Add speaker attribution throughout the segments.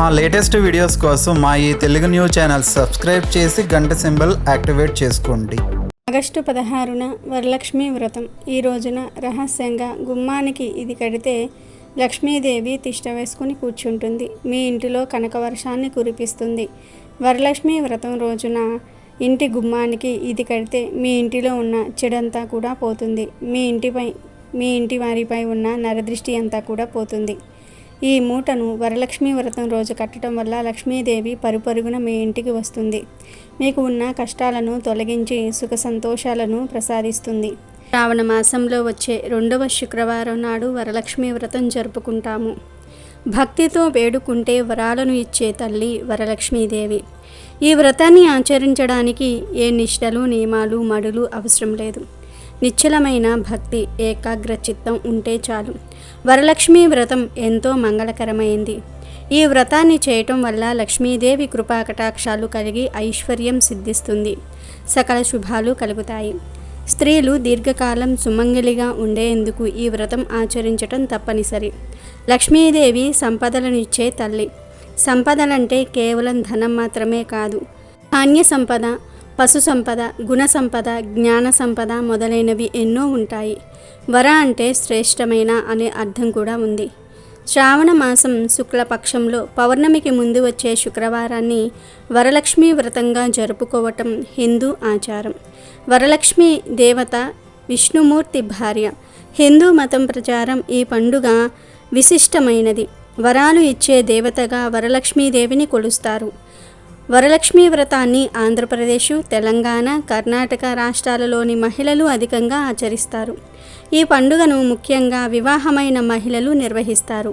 Speaker 1: మా latest videos కోసం మా ఈ తెలుగు న్యూస్ ఛానల్ సబ్స్క్రైబ్ చేసి గంట సింబల్ యాక్టివేట్ చేసుకోండి.
Speaker 2: ఆగస్టు పదహారున వరలక్ష్మి వ్రతం. ఈ రోజున రహస్యంగా గుమ్మానికి ఇది కడితే లక్ష్మీదేవి తిష్ట వేసుకుని కూర్చుంటుంది. మీ ఇంటిలో కనక వర్షాన్ని కురిపిస్తుంది. వరలక్ష్మి వ్రతం రోజున ఇంటి గుమ్మానికి ఇది కడితే మీ ఇంటిలో ఉన్న చెడంతా కూడా పోతుంది. మీ ఇంటిపై మీ ఇంటి వారిపై ఉన్న నరదృష్టి అంతా కూడా పోతుంది. ఈ మూటను వరలక్ష్మి వ్రతం రోజు కట్టడం వల్ల లక్ష్మీదేవి పరుపరుగున మీ ఇంటికి వస్తుంది. మీకు ఉన్న కష్టాలను తొలగించి సుఖ సంతోషాలను ప్రసాదిస్తుంది. శ్రావణ మాసంలో వచ్చే రెండవ శుక్రవారం నాడు వరలక్ష్మి వ్రతం జరుపుకుంటాము. భక్తితో వేడుకుంటే వరాలను ఇచ్చే తల్లి వరలక్ష్మీదేవి. ఈ వ్రతాన్ని ఆచరించడానికి ఏ నిష్టలు నియమాలు మడులు అవసరం లేదు. నిశ్చలమైన భక్తి ఏకాగ్ర చిత్తం ఉంటే చాలు. వరలక్ష్మీ వ్రతం ఎంతో మంగళకరమైంది. ఈ వ్రతాన్ని చేయటం వల్ల లక్ష్మీదేవి కృపా కటాక్షాలు కలిగి ఐశ్వర్యం సిద్ధిస్తుంది. సకల శుభాలు కలుగుతాయి. స్త్రీలు దీర్ఘకాలం సుమంగలిగా ఉండేందుకు ఈ వ్రతం ఆచరించటం తప్పనిసరి. లక్ష్మీదేవి సంపదలనిచ్చే తల్లి. సంపదలంటే కేవలం ధనం మాత్రమే కాదు. ధాన్య సంపద పశు సంపద గుణ సంపద జ్ఞాన సంపద మొదలైనవి ఎన్నో ఉంటాయి. వర అంటే శ్రేష్టమైన అనే అర్థం కూడా ఉంది. శ్రావణ మాసం శుక్లపక్షంలో పౌర్ణమికి ముందు వచ్చే శుక్రవారాన్ని వరలక్ష్మి వ్రతంగా జరుపుకోవటం హిందూ ఆచారం. వరలక్ష్మి దేవత విష్ణుమూర్తి భార్య హిందూ మతం ప్రచారం ఈ పండుగ విశిష్టమైనది. వరాలు ఇచ్చే దేవతగా వరలక్ష్మీదేవిని కొలుస్తారు. వరలక్ష్మి వ్రతాన్ని ఆంధ్రప్రదేశ్ తెలంగాణ కర్ణాటక రాష్ట్రాలలోని మహిళలు అధికంగా ఆచరిస్తారు. ఈ పండుగను ముఖ్యంగా వివాహమైన మహిళలు నిర్వహిస్తారు.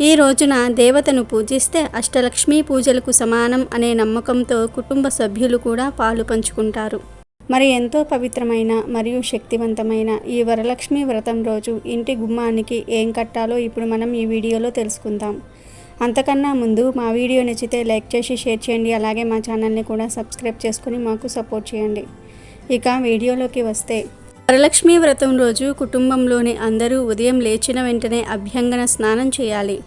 Speaker 2: ఈ రోజున దేవతను పూజిస్తే అష్టలక్ష్మీ పూజలకు సమానం అనే నమ్మకంతో కుటుంబ సభ్యులు కూడా పాలు పంచుకుంటారు. మరి ఎంతో పవిత్రమైన మరియు శక్తివంతమైన ఈ వరలక్ష్మి వ్రతం రోజు ఇంటి గుమ్మానికి ఏం కట్టాలో ఇప్పుడు మనం ఈ వీడియోలో తెలుసుకుందాం. అంతకన్నా ముందు మా వీడియో నచ్చితే లైక్ చేసి షేర్ చేయండి. అలాగే మా ఛానల్ని కూడా సబ్స్క్రైబ్ చేసుకుని మాకు సపోర్ట్ చేయండి. ఇక వీడియోలోకి వస్తే వరలక్ష్మి వ్రతం రోజు కుటుంబంలోని అందరూ ఉదయం లేచిన వెంటనే అభ్యంగన స్నానం చేయాలి.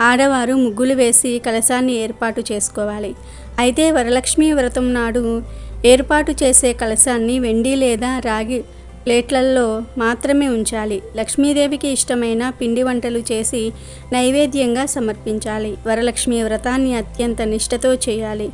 Speaker 2: ఆడవారు ముగ్గులు వేసి కలశాన్ని ఏర్పాటు చేసుకోవాలి. అయితే వరలక్ష్మి వ్రతం నాడు ఏర్పాటు చేసే కలశాన్ని వెండి లేదా రాగి ప్లేట్లలో మాత్రమే ఉంచాలి. లక్ష్మీదేవికి ఇష్టమైన పిండి వంటలు చేసి నైవేద్యంగా సమర్పించాలి. వరలక్ష్మి వ్రతాన్ని అత్యంత నిష్ఠతో చేయాలి.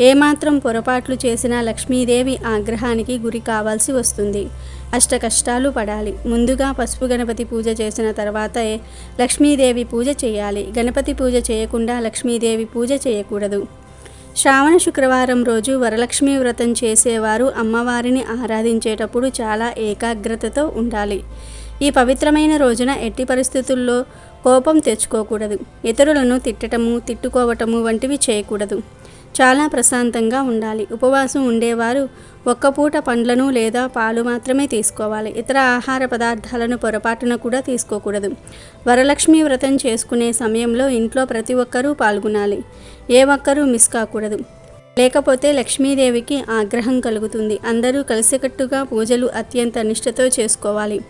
Speaker 2: ఏమాత్రం పొరపాట్లు చేసినా లక్ష్మీదేవి ఆగ్రహానికి గురి కావాల్సి వస్తుంది. అష్ట కష్టాలు పడాలి. ముందుగా పసుపు గణపతి పూజ చేసిన తర్వాతే లక్ష్మీదేవి పూజ చేయాలి. గణపతి పూజ చేయకుండా లక్ష్మీదేవి పూజ చేయకూడదు. శ్రావణ శుక్రవారం రోజు వరలక్ష్మి వ్రతం చేసేవారు అమ్మవారిని ఆరాధించేటప్పుడు చాలా ఏకాగ్రతతో ఉండాలి. ఈ పవిత్రమైన రోజున ఎట్టి పరిస్థితుల్లో కోపం తెచ్చుకోకూడదు. ఇతరులను తిట్టటము తిట్టుకోవటము వంటివి చేయకూడదు. చాలా ప్రశాంతంగా ఉండాలి. ఉపవాసం ఉండేవారు ఒక్క పూట పండ్లను లేదా పాలు మాత్రమే తీసుకోవాలి. ఇతర ఆహార పదార్థాలను పొరపాటున కూడా తీసుకోకూడదు. వరలక్ష్మి వ్రతం చేసుకునే సమయంలో ఇంట్లో ప్రతి ఒక్కరూ పాల్గొనాలి. ఏ ఒక్కరూ మిస్ కాకూడదు. లేకపోతే లక్ష్మీదేవికి ఆగ్రహం కలుగుతుంది. అందరూ కలిసికట్టుగా పూజలు అత్యంత నిష్ఠతో చేసుకోవాలి.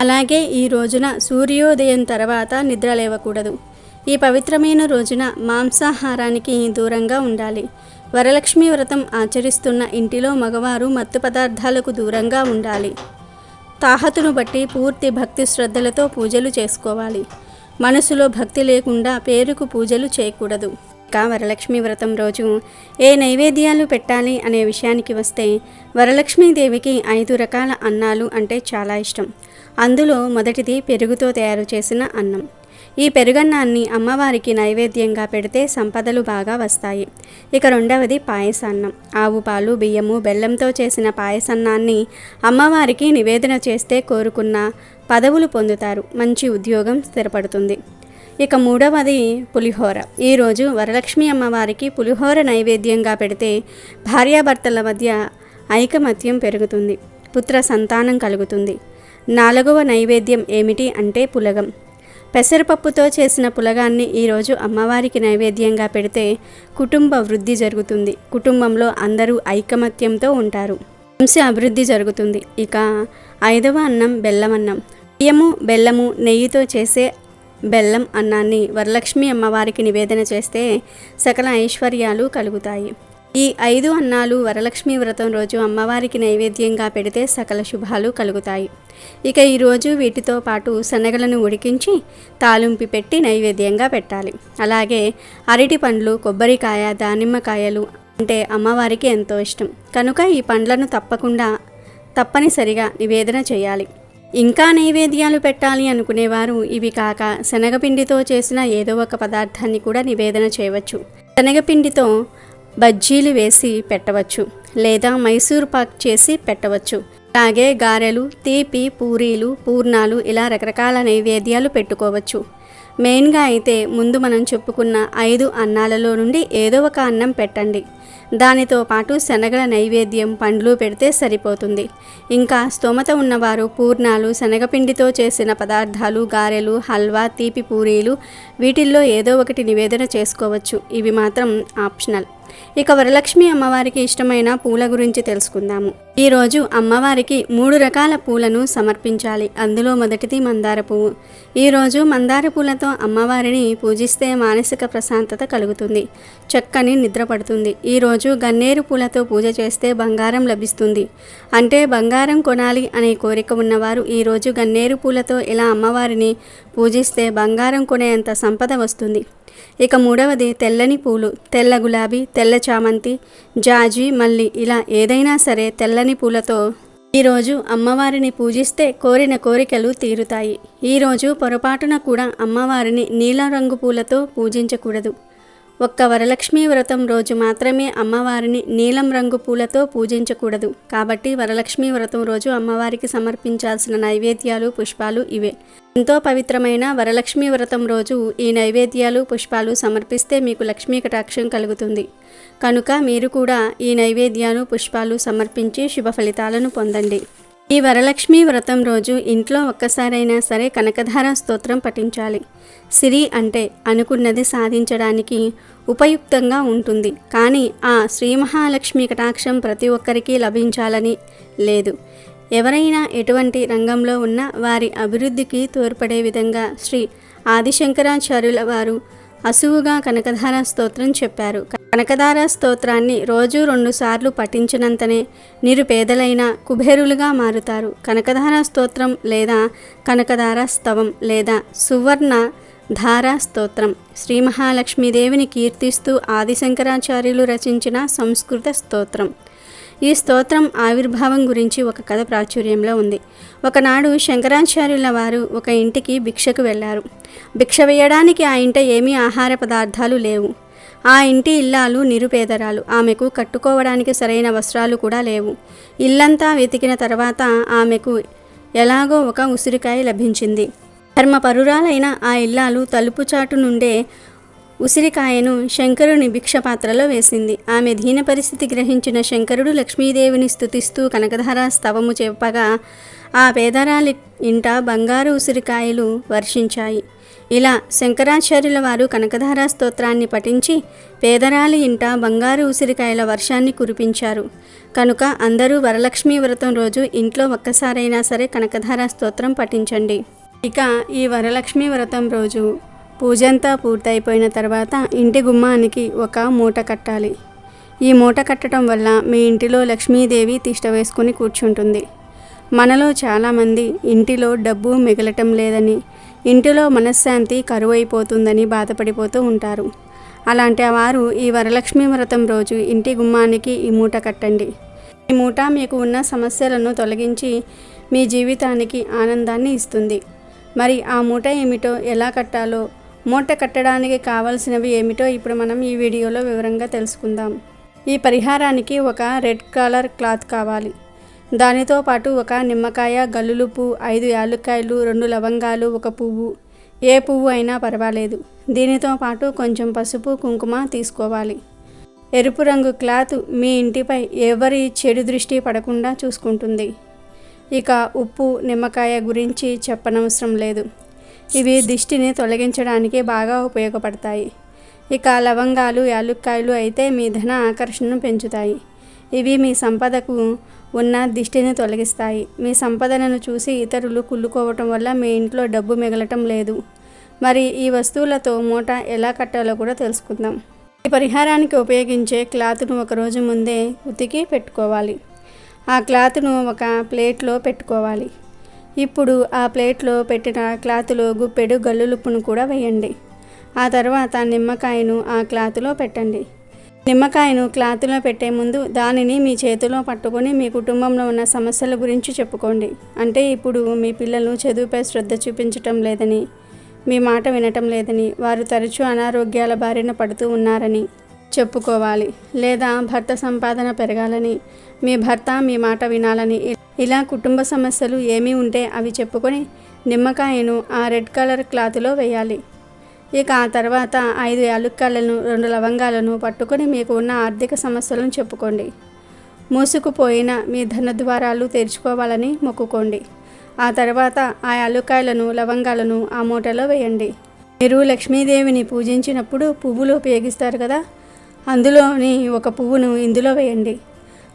Speaker 2: అలాగే ఈ రోజున సూర్యోదయం తర్వాత నిద్ర లేవకూడదు. ఈ పవిత్రమైన రోజున మాంసాహారానికి దూరంగా ఉండాలి. వరలక్ష్మి వ్రతం ఆచరిస్తున్న ఇంటిలో మగవారు మత్తు పదార్థాలకు దూరంగా ఉండాలి. తాహతును బట్టి పూర్తి భక్తి శ్రద్ధలతో పూజలు చేసుకోవాలి. మనసులో భక్తి లేకుండా పేరుకు పూజలు చేయకూడదు. ఇంకా వరలక్ష్మి వ్రతం రోజు ఏ నైవేద్యాలు పెట్టాలి అనే విషయానికి వస్తే వరలక్ష్మీదేవికి ఐదు రకాల అన్నాలు అంటే చాలా ఇష్టం. అందులో మొదటిది పెరుగుతో తయారు చేసిన అన్నం. ఈ పెరుగన్నాన్ని అమ్మవారికి నైవేద్యంగా పెడితే సంపదలు బాగా వస్తాయి. ఇక రెండవది పాయసాన్నం. ఆవు పాలు బియ్యము బెల్లంతో చేసిన పాయసన్నాన్ని అమ్మవారికి నివేదన చేస్తే కోరుకున్న పదవులు పొందుతారు. మంచి ఉద్యోగం స్థిరపడుతుంది. ఇక మూడవది పులిహోర. ఈరోజు వరలక్ష్మి అమ్మవారికి పులిహోర నైవేద్యంగా పెడితే భార్యాభర్తల మధ్య ఐకమత్యం పెరుగుతుంది. పుత్ర సంతానం కలుగుతుంది. నాలుగవ నైవేద్యం ఏమిటి అంటే పులగం. పెసరపప్పుతో చేసిన పులగాన్ని ఈరోజు అమ్మవారికి నైవేద్యంగా పెడితే కుటుంబ వృద్ధి జరుగుతుంది. కుటుంబంలో అందరూ ఐకమత్యంతో ఉంటారు. వంశ అభివృద్ధి జరుగుతుంది. ఇక ఐదవ అన్నం బెల్లమన్నం బియ్యము బెల్లము నెయ్యితో చేసే బెల్లం అన్నాన్ని వరలక్ష్మి అమ్మవారికి నివేదన చేస్తే సకల ఐశ్వర్యాలు కలుగుతాయి. ఈ ఐదు అన్నాలు వరలక్ష్మి వ్రతం రోజు అమ్మవారికి నైవేద్యంగా పెడితే సకల శుభాలు కలుగుతాయి. ఇక ఈరోజు వీటితో పాటు శనగలను ఉడికించి తాలింపి పెట్టి నైవేద్యంగా పెట్టాలి. అలాగే అరటి పండ్లు కొబ్బరికాయ దానిమ్మకాయలు అంటే అమ్మవారికి ఎంతో ఇష్టం. కనుక ఈ పండ్లను తప్పకుండా తప్పనిసరిగా నివేదన చేయాలి. ఇంకా నైవేద్యాలు పెట్టాలి అనుకునేవారు ఇవి కాక శనగపిండితో చేసిన ఏదో ఒక పదార్థాన్ని కూడా నివేదన చేయవచ్చు. శనగపిండితో బజ్జీలు వేసి పెట్టవచ్చు లేదా మైసూర్ పాక్ చేసి పెట్టవచ్చు. అలాగే గారెలు తీపి పూరీలు పూర్ణాలు ఇలా రకరకాల నైవేద్యాలు పెట్టుకోవచ్చు. మెయిన్గా అయితే ముందు మనం చెప్పుకున్న ఐదు అన్నాలలో నుండి ఏదో ఒక అన్నం పెట్టండి. దానితో పాటు శనగల నైవేద్యం పండ్లు పెడితే సరిపోతుంది. ఇంకా స్తోమత ఉన్నవారు పూర్ణాలు శనగపిండితో చేసిన పదార్థాలు గారెలు హల్వా తీపి పూరీలు వీటిల్లో ఏదో ఒకటి నివేదన చేసుకోవచ్చు. ఇవి మాత్రం ఆప్షనల్. ఇక వరలక్ష్మి అమ్మవారికి ఇష్టమైన పూల గురించి తెలుసుకుందాము. ఈరోజు అమ్మవారికి మూడు రకాల పూలను సమర్పించాలి. అందులో మొదటిది మందార పువ్వు. ఈరోజు మందార పూలతో అమ్మవారిని పూజిస్తే మానసిక ప్రశాంతత కలుగుతుంది. చక్కని నిద్ర పడుతుంది. ఈరోజు గన్నేరు పూలతో పూజ చేస్తే బంగారం లభిస్తుంది. అంటే బంగారం కొనాలి అనే కోరిక ఉన్నవారు ఈరోజు గన్నేరు పూలతో ఇలా అమ్మవారిని పూజిస్తే బంగారం కొనేంత సంపద వస్తుంది. ఇక మూడవది తెల్లని పూలు. తెల్ల గులాబీ తెల్ల చామంతి జాజి మల్లి ఇలా ఏదైనా సరే తెల్లని పూలతో ఈరోజు అమ్మవారిని పూజిస్తే కోరిన కోరికలు తీరుతాయి. ఈరోజు పొరపాటున కూడా అమ్మవారిని నీలం రంగు పూలతో పూజించకూడదు. ఒక్క వరలక్ష్మీ వ్రతం రోజు మాత్రమే అమ్మవారిని నీలం రంగు పూలతో పూజించకూడదు. కాబట్టి వరలక్ష్మీ వ్రతం రోజు అమ్మవారికి సమర్పించాల్సిన నైవేద్యాలు పుష్పాలు ఇవే. ఎంతో పవిత్రమైన వరలక్ష్మీ వ్రతం రోజు ఈ నైవేద్యాలు పుష్పాలు సమర్పిస్తే మీకు లక్ష్మీ కటాక్షం కలుగుతుంది. కనుక మీరు కూడా ఈ నైవేద్యాలు పుష్పాలు సమర్పించి శుభ ఫలితాలను పొందండి. ఈ వరలక్ష్మి వ్రతం రోజు ఇంట్లో ఒక్కసారైనా సరే కనకధార స్తోత్రం పఠించాలి. సిరి అంటే అనుకున్నది సాధించడానికి ఉపయుక్తంగా ఉంటుంది. కానీ ఆ శ్రీ మహాలక్ష్మి కటాక్షం ప్రతి ఒక్కరికి లభించాలని లేదు. ఎవరైనా ఎటువంటి రంగంలో ఉన్న వారి అభివృద్ధికి తోడ్పడే విధంగా శ్రీ ఆదిశంకరాచార్యుల వారు అసువుగా కనకధార స్తోత్రం చెప్పారు. కనకధార స్తోత్రాన్ని రోజు రెండు సార్లు పఠించినంతనే నిరుపేదలైన కుబేరులుగా మారుతారు. కనకధార స్తోత్రం లేదా కనకధార స్తవం లేదా సువర్ణ ధారా స్తోత్రం శ్రీ మహాలక్ష్మీదేవిని కీర్తిస్తూ ఆదిశంకరాచార్యులు రచించిన సంస్కృత స్తోత్రం. ఈ స్తోత్రం ఆవిర్భావం గురించి ఒక కథ ప్రాచుర్యంలో ఉంది. ఒకనాడు శంకరాచార్యుల వారు ఒక ఇంటికి భిక్షకు వెళ్ళారు. భిక్ష వేయడానికి ఆ ఇంట ఏమీ ఆహార పదార్థాలు లేవు. ఆ ఇంటి ఇల్లాలు నిరుపేదరాలు. ఆమెకు కట్టుకోవడానికి సరైన వస్త్రాలు కూడా లేవు. ఇల్లంతా వెతికిన తర్వాత ఆమెకు ఎలాగో ఒక ఉసిరికాయ లభించింది. ధర్మపరురాలైన ఆ ఇల్లాలు తలుపు చాటు నుండే ఉసిరికాయను శంకరుని భిక్ష పాత్రలో వేసింది. ఆమె దీన పరిస్థితి గ్రహించిన శంకరుడు లక్ష్మీదేవిని స్థుతిస్తూ కనకధార స్తవము చెప్పగా ఆ పేదరాలి ఇంట బంగారు ఉసిరికాయలు వర్షించాయి. ఇలా శంకరాచార్యుల వారు కనకధార స్తోత్రాన్ని పఠించి పేదరాలి ఇంట బంగారు ఉసిరికాయల వర్షాన్ని కురిపించారు. కనుక అందరూ వరలక్ష్మి వ్రతం రోజు ఇంట్లో ఒక్కసారైనా సరే కనకధార స్తోత్రం పఠించండి. ఇక ఈ వరలక్ష్మి వ్రతం రోజు పూజంతా పూర్తయిపోయిన తర్వాత ఇంటి గుమ్మానికి ఒక మూట కట్టాలి. ఈ మూట కట్టడం వల్ల మీ ఇంటిలో లక్ష్మీదేవి తిష్ట వేసుకుని కూర్చుంటుంది. మనలో చాలామంది ఇంటిలో డబ్బు మిగలటం లేదని ఇంటిలో మనశ్శాంతి కరువైపోతుందని బాధపడిపోతూ ఉంటారు. అలాంటి వారు ఈ వరలక్ష్మి వ్రతం రోజు ఇంటి గుమ్మానికి ఈ మూట కట్టండి. ఈ మూట మీకు ఉన్న సమస్యలను తొలగించి మీ జీవితానికి ఆనందాన్ని ఇస్తుంది. మరి ఆ మూట ఏమిటో ఎలా కట్టాలో మూట కట్టడానికి కావలసినవి ఏమిటో ఇప్పుడు మనం ఈ వీడియోలో వివరంగా తెలుసుకుందాం. ఈ పరిహారానికి ఒక రెడ్ కలర్ క్లాత్ కావాలి. దానితో పాటు ఒక నిమ్మకాయ గల్లులుపు ఐదు యాలుక్కాయలు రెండు లవంగాలు ఒక పువ్వు. ఏ పువ్వు అయినా పర్వాలేదు. దీనితో పాటు కొంచెం పసుపు కుంకుమ తీసుకోవాలి. ఎరుపు రంగు క్లాత్ మీ ఇంటిపై ఎవరి చెడు దృష్టి పడకుండా చూసుకుంటుంది. ఇక ఉప్పు నిమ్మకాయ గురించి చెప్పనవసరం లేదు. ఇవి దిష్టిని తొలగించడానికి బాగా ఉపయోగపడతాయి. ఇక లవంగాలు యాలుక్కాయలు అయితే మీ ధన ఆకర్షణను పెంచుతాయి. ఇవి మీ సంపదకు ఉన్న దిష్టిని తొలగిస్తాయి. మీ సంపదనను చూసి ఇతరులు కుళ్ళుకోవటం వల్ల మీ ఇంట్లో డబ్బు మిగలటం లేదు. మరి ఈ వస్తువులతో మూట ఎలా కట్టాలో కూడా తెలుసుకుందాం. ఈ పరిహారానికి ఉపయోగించే క్లాత్ను ఒక రోజు ముందే ఉతికి పెట్టుకోవాలి. ఆ క్లాత్ను ఒక ప్లేట్లో పెట్టుకోవాలి. ఇప్పుడు ఆ ప్లేట్లో పెట్టిన క్లాత్లో గుప్పెడు గల్లులుప్పును కూడా వేయండి. ఆ తర్వాత నిమ్మకాయను ఆ క్లాత్లో పెట్టండి. నిమ్మకాయను క్లాత్లో పెట్టే ముందు దానిని మీ చేతిలో పట్టుకొని మీ కుటుంబంలో ఉన్న సమస్యల గురించి చెప్పుకోండి. అంటే ఇప్పుడు మీ పిల్లలు చదువుపై శ్రద్ధ చూపించటం లేదని మీ మాట వినటం లేదని వారు తరచూ అనారోగ్యాల బారిన పడుతూ ఉన్నారని చెప్పుకోవాలి. లేదా భర్త సంపాదన పెరగాలని మీ భర్త మీ మాట వినాలని ఇలా కుటుంబ సమస్యలు ఏమీ ఉంటే అవి చెప్పుకొని నిమ్మకాయను ఆ రెడ్ కలర్ క్లాత్లో వేయాలి. ఇక ఆ తర్వాత ఐదు యాలుక్కలను రెండు లవంగాలను పట్టుకొని మీకు ఉన్న ఆర్థిక సమస్యలను చెప్పుకోండి. మూసుకుపోయిన మీ ధనద్వారాలు తెరుచుకోవాలని మొక్కుకోండి. ఆ తర్వాత ఆ యాలుక్కాయలను లవంగాలను ఆ మూటలో వేయండి. మీరు లక్ష్మీదేవిని పూజించినప్పుడు పువ్వులు ఉపయోగిస్తారు కదా? అందులోని ఒక పువ్వును ఇందులో వేయండి.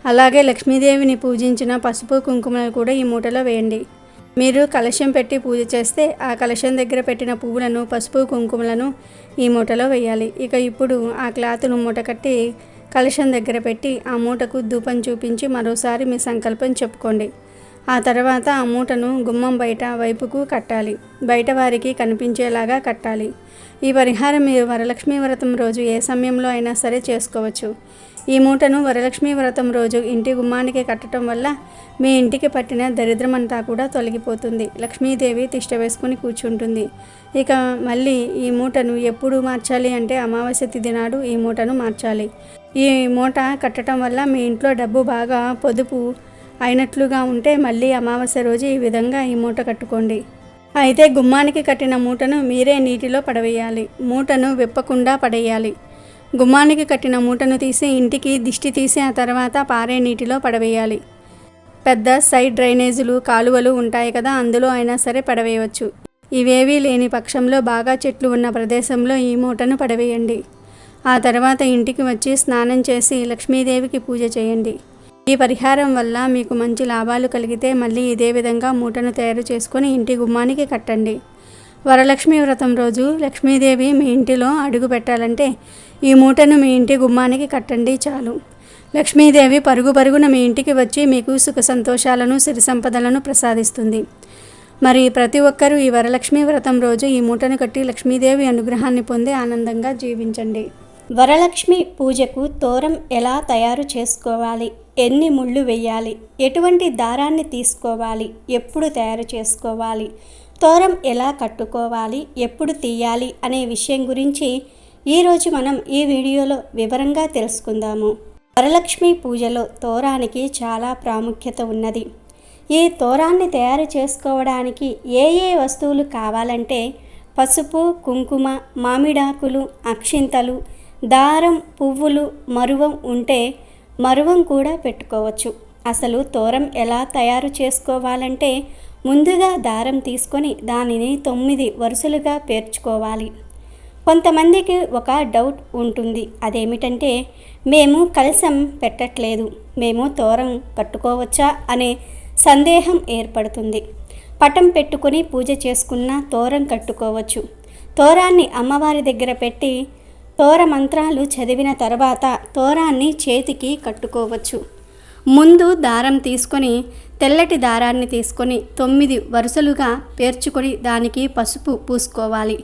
Speaker 2: అలాగే లక్ష్మీదేవిని పూజించిన పసుపు కుంకుమలను కూడా ఈ మూటలో వేయండి. మీరు కలశం పెట్టి పూజ చేస్తే ఆ కలశం దగ్గర పెట్టిన పువ్వులను పసుపు కుంకుమలను ఈ మూటలో వేయాలి. ఇక ఇప్పుడు ఆ క్లాత్ను మూట కట్టి కలశం దగ్గర పెట్టి ఆ మూటకు ధూపం చూపించి మరోసారి మీ సంకల్పం చెప్పుకోండి. ఆ తర్వాత ఆ మూటను గుమ్మం బయట వైపుకు కట్టాలి. బయట వారికి కనిపించేలాగా కట్టాలి. ఈ పరిహారం మీరు వరలక్ష్మీ వ్రతం రోజు ఏ సమయంలో అయినా సరే చేసుకోవచ్చు. ఈ మూటను వరలక్ష్మి వ్రతం రోజు ఇంటి గుమ్మానికి కట్టడం వల్ల మీ ఇంటికి పట్టిన దరిద్రమంతా కూడా తొలగిపోతుంది. లక్ష్మీదేవి తిష్ట వేసుకుని కూర్చుంటుంది. ఇక మళ్ళీ ఈ మూటను ఎప్పుడు మార్చాలి అంటే అమావాస్య తిథి నాడు ఈ మూటను మార్చాలి. ఈ మూట కట్టడం వల్ల మీ ఇంట్లో డబ్బు బాగా పొదుపు అయినట్లుగా ఉంటే మళ్ళీ అమావాస్య రోజు ఈ విధంగా ఈ మూట కట్టుకోండి. అయితే గుమ్మానికి కట్టిన మూటను మీరే నీటిలో పడవేయాలి. మూటను విప్పకుండా పడేయాలి. గుమ్మానికి కట్టిన మూటను తీసి ఇంటికి దిష్టి తీసి ఆ తర్వాత పారే నీటిలో పడవేయాలి. పెద్ద సైడ్ డ్రైనేజీలు కాలువలు ఉంటాయి కదా అందులో అయినా సరే పడవేయవచ్చు. ఇవేవీ లేని పక్షంలో బాగా చెట్లు ఉన్న ప్రదేశంలో ఈ మూటను పడవేయండి. ఆ తర్వాత ఇంటికి వచ్చి స్నానం చేసి లక్ష్మీదేవికి పూజ చేయండి. ఈ పరిహారం వల్ల మీకు మంచి లాభాలు కలిగితే మళ్ళీ ఇదే విధంగా మూటను తయారు చేసుకొని ఇంటి గుమ్మానికి కట్టండి. వరలక్ష్మి వ్రతం రోజు లక్ష్మీదేవి మీ ఇంటిలో అడుగు పెట్టాలంటే ఈ మూటను మీ ఇంటి గుమ్మానికి కట్టండి చాలు. లక్ష్మీదేవి పరుగు పరుగున మీ ఇంటికి వచ్చి మీకు సుఖ సంతోషాలను సిరి సంపదలను ప్రసాదిస్తుంది. మరి ప్రతి ఒక్కరూ ఈ వరలక్ష్మి వ్రతం రోజు ఈ మూటను కట్టి లక్ష్మీదేవి అనుగ్రహాన్ని పొంది ఆనందంగా జీవించండి.
Speaker 3: వరలక్ష్మి పూజకు తోరం ఎలా తయారు చేసుకోవాలి? ఎన్ని ముళ్ళు వేయాలి ఎటువంటి దారాన్ని తీసుకోవాలి? ఎప్పుడు తయారు చేసుకోవాలి? తోరం ఎలా కట్టుకోవాలి? ఎప్పుడు తీయాలి? అనే విషయం గురించి ఈరోజు మనం ఈ వీడియోలో వివరంగా తెలుసుకుందాము. వరలక్ష్మి పూజలో తోరానికి చాలా ప్రాముఖ్యత ఉన్నది. ఈ తోరాన్ని తయారు చేసుకోవడానికి ఏ ఏ వస్తువులు కావాలంటే పసుపు కుంకుమ మామిడాకులు అక్షింతలు దారం పువ్వులు మరువం ఉంటే మరువం కూడా పెట్టుకోవచ్చు. అసలు తోరం ఎలా తయారు చేసుకోవాలంటే ముందుగా దారం తీసుకొని దానిని తొమ్మిది వరుసలుగా పేర్చుకోవాలి. కొంతమందికి ఒక డౌట్ ఉంటుంది. అదేమిటంటే మేము కలసం పెట్టట్లేదు. మేము తోరం కట్టుకోవచ్చా అనే సందేహం ఏర్పడుతుంది. పటం పెట్టుకొని పూజ చేసుకున్న తోరం కట్టుకోవచ్చు. తోరాన్ని అమ్మవారి దగ్గర పెట్టి తోర మంత్రాలు చదివిన తర్వాత తోరాన్ని చేతికి కట్టుకోవచ్చు. ముందు దారం తీసుకొని తెల్లటి దారాన్ని తీసుకొని తొమ్మిది వరుసలుగా పేర్చుకొని దానికి పసుపు పూసుకోవాలి.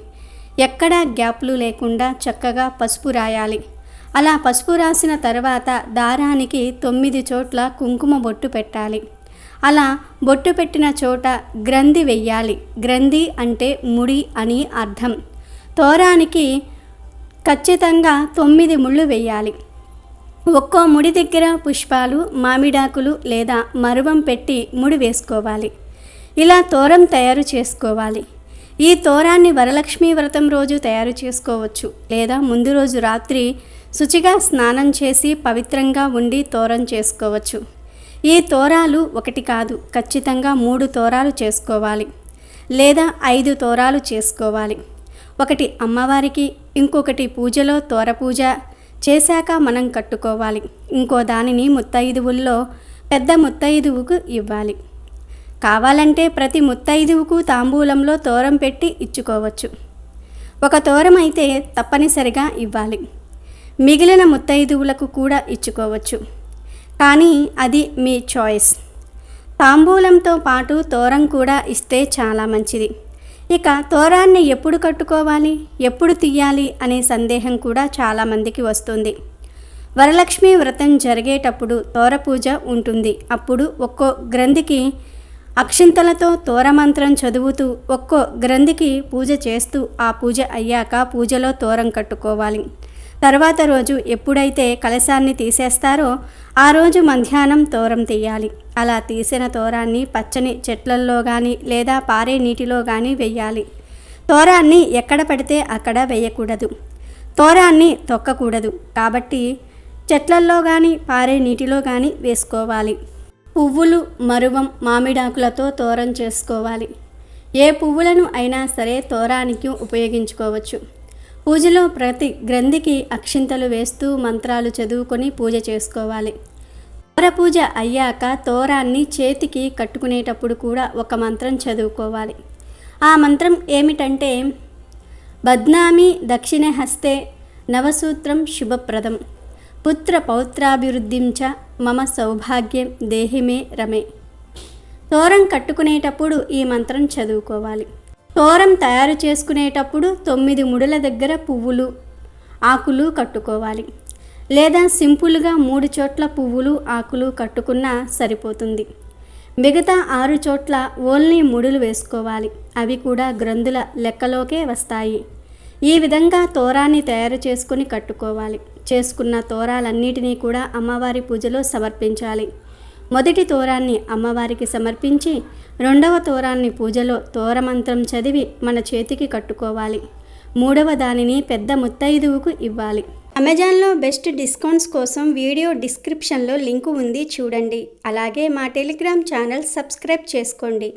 Speaker 3: ఎక్కడా గ్యాప్లు లేకుండా చక్కగా పసుపు రాయాలి. అలా పసుపు రాసిన తర్వాత దారానికి తొమ్మిది చోట్ల కుంకుమ బొట్టు పెట్టాలి. అలా బొట్టు పెట్టిన చోట గ్రంథి వెయ్యాలి. గ్రంథి అంటే ముడి అని అర్థం. తోరానికి ఖచ్చితంగా తొమ్మిది ముళ్ళు వెయ్యాలి. ఒక్కో ముడి దగ్గర పుష్పాలు మామిడాకులు లేదా మరువం పెట్టి ముడి వేసుకోవాలి. ఇలా తోరం తయారు చేసుకోవాలి. ఈ తోరాన్ని వరలక్ష్మి వ్రతం రోజు తయారు చేసుకోవచ్చు లేదా ముందు రోజు రాత్రి శుచిగా స్నానం చేసి పవిత్రంగా ఉండి తోరం చేసుకోవచ్చు. ఈ తోరాలు ఒకటి కాదు ఖచ్చితంగా మూడు తోరాలు చేసుకోవాలి లేదా ఐదు తోరాలు చేసుకోవాలి. ఒకటి అమ్మవారికి ఇంకొకటి పూజలో తోర పూజ చేశాక మనం కట్టుకోవాలి. ఇంకో దానిని ముత్తైదువుల్లో పెద్ద ముత్తైదువుకు ఇవ్వాలి. కావాలంటే ప్రతి ముత్తైదువుకు తాంబూలంలో తోరం పెట్టి ఇచ్చుకోవచ్చు.
Speaker 2: ఒక తోరం అయితే తప్పనిసరిగా ఇవ్వాలి. మిగిలిన ముత్తైదువులకు కూడా ఇచ్చుకోవచ్చు. కానీ అది మీ చాయిస్. తాంబూలంతో పాటు తోరం కూడా ఇస్తే చాలా మంచిది. ఇక తోరాన్ని ఎప్పుడు కట్టుకోవాలి ఎప్పుడు తీయాలి అనే సందేహం కూడా చాలామందికి వస్తుంది. వరలక్ష్మి వ్రతం జరిగేటప్పుడు తోర పూజ ఉంటుంది. అప్పుడు ఒక్కో గ్రంథికి అక్షింతలతో తోరమంత్రం చదువుతూ ఒక్కో గ్రంథికి పూజ చేస్తూ ఆ పూజ అయ్యాక పూజలో తోరం కట్టుకోవాలి. తర్వాత రోజు ఎప్పుడైతే కలశాన్ని తీసేస్తారో ఆ రోజు మధ్యాహ్నం తోరం తీయాలి. అలా తీసిన తోరాన్ని పచ్చని చెట్లల్లో కానీ లేదా పారే నీటిలో కానీ వెయ్యాలి. తోరాన్ని ఎక్కడ పడితే అక్కడ వేయకూడదు తోరాన్ని తొక్కకూడదు. కాబట్టి చెట్లల్లో కానీ పారే నీటిలో కానీ వేసుకోవాలి. పువ్వులు మరువం మామిడాకులతో తోరం చేసుకోవాలి. ఏ పువ్వులను అయినా సరే తోరానికి ఉపయోగించుకోవచ్చు. పూజలో ప్రతి గ్రంథికి అక్షింతలు వేస్తూ మంత్రాలు చదువుకొని పూజ చేసుకోవాలి. తోర పూజ అయ్యాక తోరాన్ని చేతికి కట్టుకునేటప్పుడు కూడా ఒక మంత్రం చదువుకోవాలి. ఆ మంత్రం ఏమిటంటే బద్నామి దక్షిణ హస్తే నవసూత్రం శుభప్రదం. పుత్ర పౌత్రాభివృద్ధిం చ మమ సౌభాగ్యం దేహిమే రమే. తోరం కట్టుకునేటప్పుడు ఈ మంత్రం చదువుకోవాలి. తోరం తయారు చేసుకునేటప్పుడు తొమ్మిది ముడుల దగ్గర పువ్వులు ఆకులు కట్టుకోవాలి. లేదా సింపుల్గా మూడు చోట్ల పువ్వులు ఆకులు కట్టుకున్నా సరిపోతుంది. మిగతా ఆరు చోట్ల ఓన్లీ ముడులు వేసుకోవాలి. అవి కూడా గ్రంథుల లెక్కలోకే వస్తాయి. ఈ విధంగా తోరాన్ని తయారు చేసుకుని కట్టుకోవాలి. చేసుకున్న తోరాలన్నిటినీ కూడా అమ్మవారి పూజలో సమర్పించాలి. మొదటి తోరాన్ని అమ్మవారికి సమర్పించి రెండవ తోరాన్ని పూజలో తోరమంత్రం చదివి మన చేతికి కట్టుకోవాలి. మూడవ దానిని పెద్ద ముత్తైదువుకు ఇవ్వాలి. అమెజాన్లో బెస్ట్ డిస్కౌంట్స్ కోసం వీడియో డిస్క్రిప్షన్లో లింకు ఉంది చూడండి. అలాగే మా టెలిగ్రామ్ ఛానల్ సబ్స్క్రైబ్ చేసుకోండి.